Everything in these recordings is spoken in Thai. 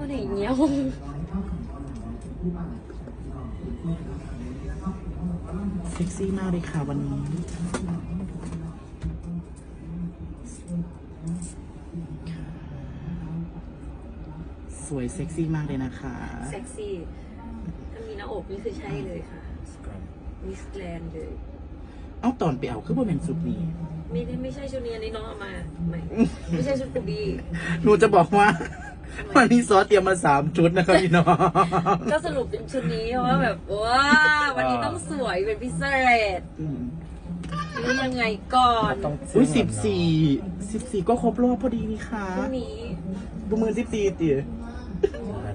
ว่าไหนเงี้ยวเซ็กซี่มากเลยค่ะวันนี้ สวยเซ็กซี่มากเลยนะคะเซ็กซี่ถ้ามีหน้าอกนี่คือใช่เลยค่ะมิสแกรนด์เลย เอ้าตอนไปเอาคือบ่เป็นสุดนี้ไม่ได้ไม่ใช่ชุดนี้อันนี้น้องเอามาไม่ไม่ใช่ชุดกูบี้หนูจะบอกว่า วันนี้ซอสเตรียมมาสามชุดนะครับพี่น้อง ก็สรุปเป็นชุดนี้เพราะว่าแบบว้าวันนี้ต้องสวยเป็นพิเศษอืมนี่ยังไงก่อนอุ้ยสิบสี่สิบสี่ก็ครบรอบพอดีนี่ค่ะพรุ่งนี้บุมือสิบสี่ตี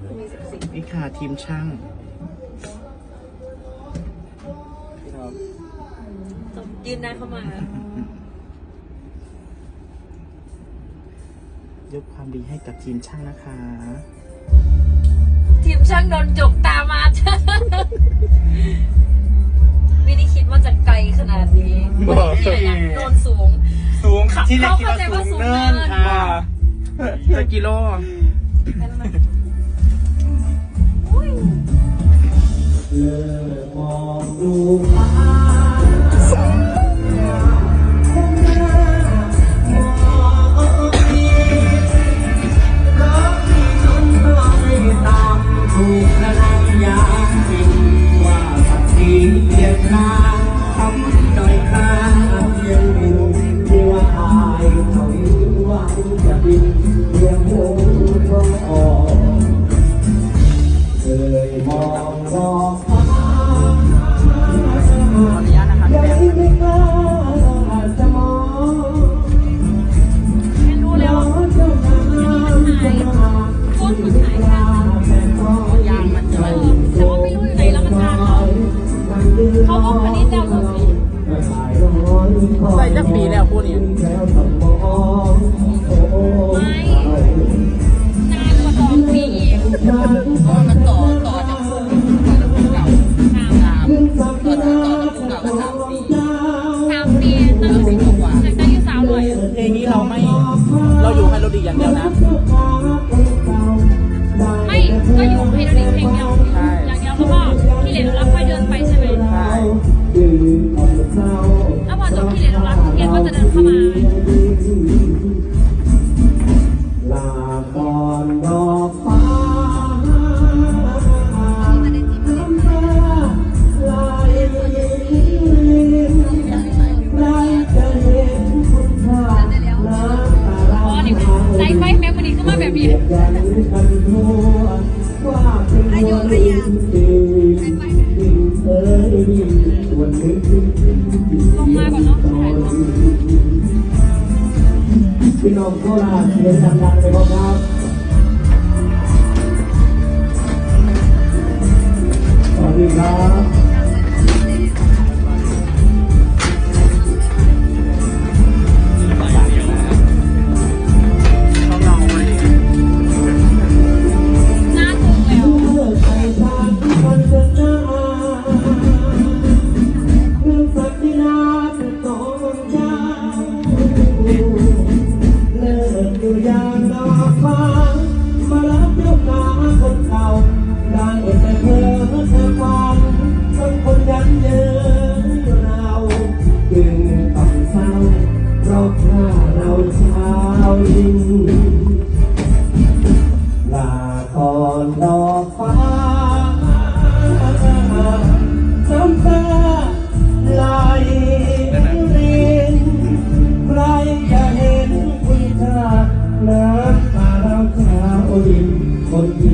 พรุ่งนี้สิบสี่นี่ค่ะทีมช่างต้องยืนหน้าเข้ามา ยกความดีให้กับทีมช่างนะคะ ทีมช่างโดนจกตามาไม่ได้คิดว่าจะไกลขนาดนี้บอกที่ไหนนะโดนสูง สูงเขาที่เรียกกิโลเข้าใจว่าสูสูงงเนิเนินนค่ะจะกิโล คตรมันหายไปแต่ก็ยางมันจะเออแต่ว่าไม่รู้อยู่ไหนแล้วมันนานแล้วเขาบอกวันนี้จะเอาสิใส่จักปีแล้วพูดเนี่ยไม่นานกว่าสองปีอีก เดินเข้ามา ลาก่อนดอกฟ้าลายลายจะเห็นคุณค่าน้ำตาเราอ๋อนี่ใจไฟแม็กมันนี่ขึ้นมาแบบนี้ยันกันทั่วว่าเป็นคนจริงจริงเอ้ยวันนี้ลงมาก่อนเนาะถ่ายรูปพี่น้องโคราชเรียนดังๆไปพร้อมครับสวัสดีครับ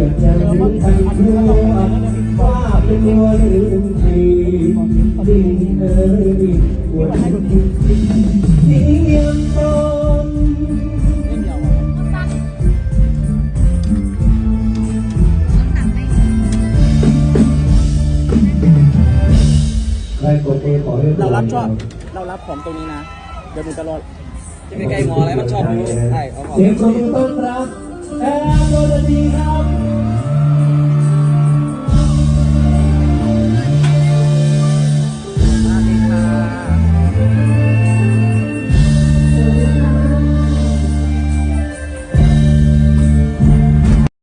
คนเหยียดจะรู้ทันทั่วว่าเป็นวัวหรือเป็นไทีดินเอ่ยวันที่เทียมตนใครกดเอขอให้เรารับชอบ เรารับของตรงนี้นะ เดี๋ยวหนูจะรอจะไปใกล้หมออะไรมันชอบรู้ใช่เอาหมอเสียงปรบมือต้อนรับแอร์โรดีครับ